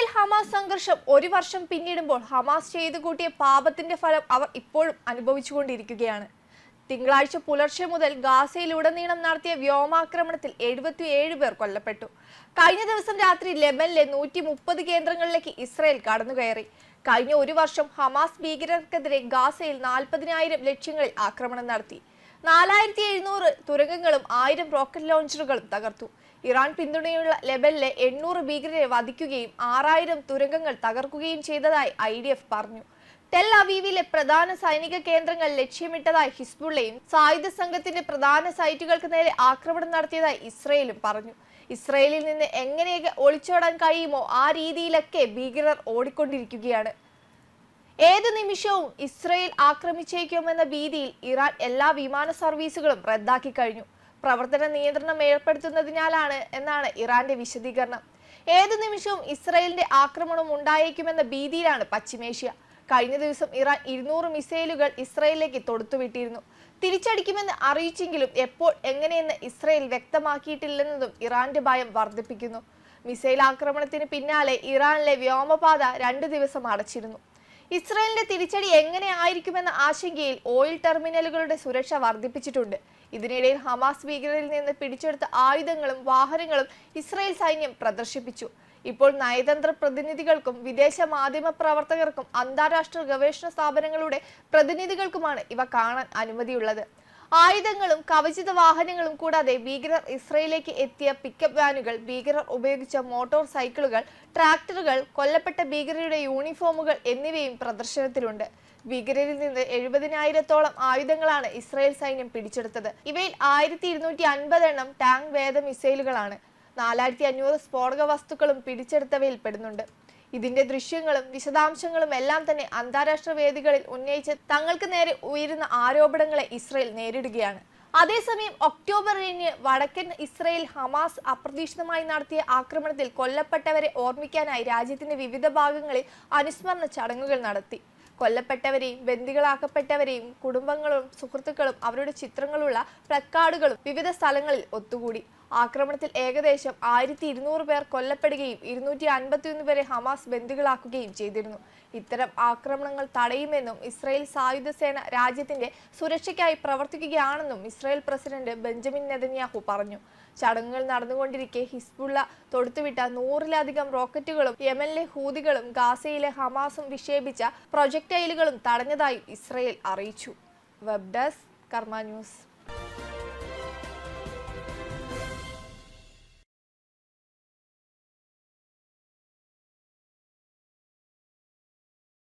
Israel Hamas സംഘർഷം ഒരു വർഷം പിന്നിടുമ്പോൾ ഹമാസ് ചെയ്തു കൂട്ടിയ പാപത്തിന്റെ ഫലം അവർ ഇപ്പോഴും അനുഭവിച്ചുകൊണ്ടിരിക്കുകയാണ്. തിങ്കളാഴ്ച പുലർച്ചെ മുതൽ ഗാസയിലുടനീളം നടത്തിയ വ്യോമാക്രമണത്തിൽ എഴുപത്തിയേഴ് പേർ കൊല്ലപ്പെട്ടു. കഴിഞ്ഞ ദിവസം രാത്രി ലെബനിലെ നൂറ്റി മുപ്പത് കേന്ദ്രങ്ങളിലേക്ക് ഇസ്രായേൽ കടന്നുകയറി. കഴിഞ്ഞ ഒരു വർഷം ഹമാസ് ഭീകരർക്കെതിരെ ഗാസയിൽ നാൽപ്പതിനായിരം ലക്ഷ്യങ്ങളിൽ ആക്രമണം നടത്തി. നാലായിരത്തി എഴുന്നൂറ് തുരങ്കങ്ങളും ആയിരം റോക്കറ്റ് ലോഞ്ചറുകളും തകർത്തു. ഇറാൻ പിന്തുണയുള്ള ലെബനിലെ എണ്ണൂറ് ഭീകരരെ വധിക്കുകയും ആറായിരം തുരങ്കങ്ങൾ തകർക്കുകയും ചെയ്തതായി ഐ പറഞ്ഞു. ടെൽ അവീവിലെ പ്രധാന സൈനിക കേന്ദ്രങ്ങൾ ലക്ഷ്യമിട്ടതായി ഹിസ്ബുള്ളയും സായുധ സംഘത്തിന്റെ പ്രധാന സൈറ്റുകൾക്ക് നേരെ ആക്രമണം നടത്തിയതായി ഇസ്രയേലും പറഞ്ഞു. ഇസ്രയേലിൽ നിന്ന് എങ്ങനെയൊക്കെ ഒളിച്ചോടാൻ കഴിയുമോ ആ രീതിയിലൊക്കെ ഭീകരർ ഓടിക്കൊണ്ടിരിക്കുകയാണ്. ഏത് നിമിഷവും ഇസ്രയേൽ ആക്രമിച്ചേക്കുമെന്ന ഭീതിയിൽ ഇറാൻ എല്ലാ വിമാന സർവീസുകളും റദ്ദാക്കി കഴിഞ്ഞു. പ്രവർത്തന നിയന്ത്രണം ഏർപ്പെടുത്തുന്നതിനാലാണ് എന്നാണ് ഇറാന്റെ വിശദീകരണം. ഏത് നിമിഷവും ഇസ്രയേലിന്റെ ആക്രമണം ഉണ്ടായേക്കുമെന്ന ഭീതിയിലാണ് പശ്ചിമേഷ്യ. കഴിഞ്ഞ ദിവസം ഇറാൻ ഇരുന്നൂറ് മിസൈലുകൾ ഇസ്രയേലിലേക്ക് തൊടുത്തുവിട്ടിരുന്നു. തിരിച്ചടിക്കുമെന്ന് അറിയിച്ചെങ്കിലും എപ്പോൾ എങ്ങനെയെന്ന് ഇസ്രയേൽ വ്യക്തമാക്കിയിട്ടില്ലെന്നതും ഇറാന്റെ ഭയം വർദ്ധിപ്പിക്കുന്നു. മിസൈൽ ആക്രമണത്തിന് പിന്നാലെ ഇറാനിലെ വ്യോമപാത രണ്ടു ദിവസം അടച്ചിരുന്നു. ഇസ്രയേലിന്റെ തിരിച്ചടി എങ്ങനെ ആയിരിക്കുമെന്ന ആശങ്കയിൽ ഓയിൽ ടെർമിനലുകളുടെ സുരക്ഷ വർദ്ധിപ്പിച്ചിട്ടുണ്ട്. ഇതിനിടയിൽ ഹമാസ് ഭീകരരിൽ നിന്ന് പിടിച്ചെടുത്ത ആയുധങ്ങളും വാഹനങ്ങളും ഇസ്രായേൽ സൈന്യം പ്രദർശിപ്പിച്ചു. ഇപ്പോൾ നയതന്ത്ര പ്രതിനിധികൾക്കും വിദേശ മാധ്യമ പ്രവർത്തകർക്കും അന്താരാഷ്ട്ര ഗവേഷണ സ്ഥാപനങ്ങളുടെ പ്രതിനിധികൾക്കുമാണ് ഇവ കാണാൻ അനുമതിയുള്ളത്. ആയുധങ്ങളും കവചിത വാഹനങ്ങളും കൂടാതെ ഭീകരർ ഇസ്രയേലിലേക്ക് എത്തിയ പിക്കപ്പ് വാനുകൾ ഭീകരർ ഉപയോഗിച്ച മോട്ടോർ സൈക്കിളുകൾ ട്രാക്ടറുകൾ കൊല്ലപ്പെട്ട ഭീകരരുടെ യൂണിഫോമുകൾ എന്നിവയും പ്രദർശനത്തിലുണ്ട്. ഭീകരരിൽ നിന്ന് എഴുപതിനായിരത്തോളം ആയുധങ്ങളാണ് ഇസ്രായേൽ സൈന്യം പിടിച്ചെടുത്തത്. ഇവയിൽ ആയിരത്തി ഇരുന്നൂറ്റി അൻപത് എണ്ണം ടാങ്ക് വേദ മിസൈലുകളാണ് നാലായിരത്തി അഞ്ഞൂറ് സ്ഫോടക വസ്തുക്കളും പിടിച്ചെടുത്തവയിൽ പെടുന്നുണ്ട്. ഇതിന്റെ ദൃശ്യങ്ങളും വിശദാംശങ്ങളും എല്ലാം തന്നെ അന്താരാഷ്ട്ര വേദികളിൽ ഉന്നയിച്ച് തങ്ങൾക്ക് നേരെ ഉയരുന്ന ആരോപണങ്ങളെ ഇസ്രയേൽ നേരിടുകയാണ്. അതേസമയം ഒക്ടോബർ ഏഴിന് വടക്കൻ ഇസ്രയേൽ ഹമാസ് അപ്രതീക്ഷിതമായി നടത്തിയ ആക്രമണത്തിൽ കൊല്ലപ്പെട്ടവരെ ഓർമ്മിക്കാനായി രാജ്യത്തിന്റെ വിവിധ ഭാഗങ്ങളിൽ അനുസ്മരണ ചടങ്ങുകൾ നടത്തി. കൊല്ലപ്പെട്ടവരെയും ബന്ദികളാക്കപ്പെട്ടവരെയും കുടുംബങ്ങളും സുഹൃത്തുക്കളും അവരുടെ ചിത്രങ്ങളുള്ള പ്ലക്കാർഡുകളും വിവിധ സ്ഥലങ്ങളിൽ ഒത്തുകൂടി. ആക്രമണത്തിൽ ഏകദേശം ആയിരത്തി ഇരുന്നൂറ് പേർ കൊല്ലപ്പെടുകയും ഇരുന്നൂറ്റി അൻപത്തിയൊന്ന് പേരെ ഹമാസ് ബന്ദികളാക്കുകയും ചെയ്തിരുന്നു. ഇത്തരം ആക്രമണങ്ങൾ തടയുമെന്നും ഇസ്രായേൽ സായുധ സേന രാജ്യത്തിന്റെ സുരക്ഷയ്ക്കായി പ്രവർത്തിക്കുകയാണെന്നും ഇസ്രായേൽ പ്രസിഡന്റ് ബെഞ്ചമിൻ നെതന്യാഹു പറഞ്ഞു. ചടങ്ങുകൾ നടന്നുകൊണ്ടിരിക്കെ ഹിസ്ബുള്ള തൊടുത്തുവിട്ട നൂറിലധികം റോക്കറ്റുകളും യമനിലെ ഹൂതികളും ഗാസയിലെ ഹമാസും വിക്ഷേപിച്ച പ്രൊജക്ടൈലുകളും തടഞ്ഞതായി ഇസ്രായേൽ അറിയിച്ചു. Web desk Karma news.